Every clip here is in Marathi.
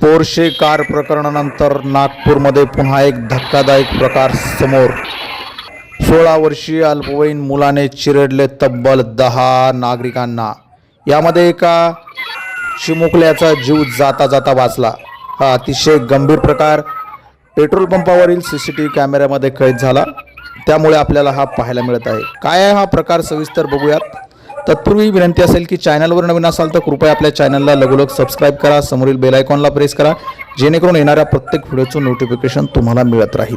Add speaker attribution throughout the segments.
Speaker 1: पोर्शे कार प्रकरणानंतर नागपूरमध्ये पुन्हा एक धक्कादायक प्रकार समोर. सोळा वर्षीय अल्पवयीन मुलाने चिरडले तब्बल दहा नागरिकांना. यामध्ये एका चिमुकल्याचा जीव जाता जाता वाचला. हा अतिशय गंभीर प्रकार. पेट्रोल पंपावरील सी सी टी व्ही कॅमेऱ्यामध्ये कैद झाला. त्यामुळे आपल्याला हा पाहायला मिळत आहे. काय आहे हा प्रकार? सविस्तर बघूयात. तत्पूर्वी विनंती असेल की चॅनलवर नवीन असाल तर कृपया आपल्या चॅनलला लगोलग सबस्क्राईब करा समोरील बेल आयकॉनला प्रेस करा जेणेकरून येणाऱ्या प्रत्येक व्हिडिओचं नोटिफिकेशन तुम्हाला मिळत राहील.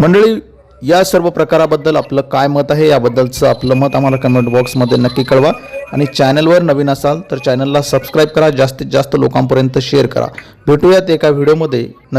Speaker 1: मंडळी या सर्व प्रकाराबद्दल आपलं काय मत आहे याबद्दलचं आपलं मत आम्हाला कमेंट बॉक्समध्ये नक्की कळवा. आणि चॅनलवर नवीन असाल तर चॅनलला सबस्क्राईब करा. जास्तीत जास्त लोकांपर्यंत शेअर करा. भेटूयात एका व्हिडिओमध्ये नवीन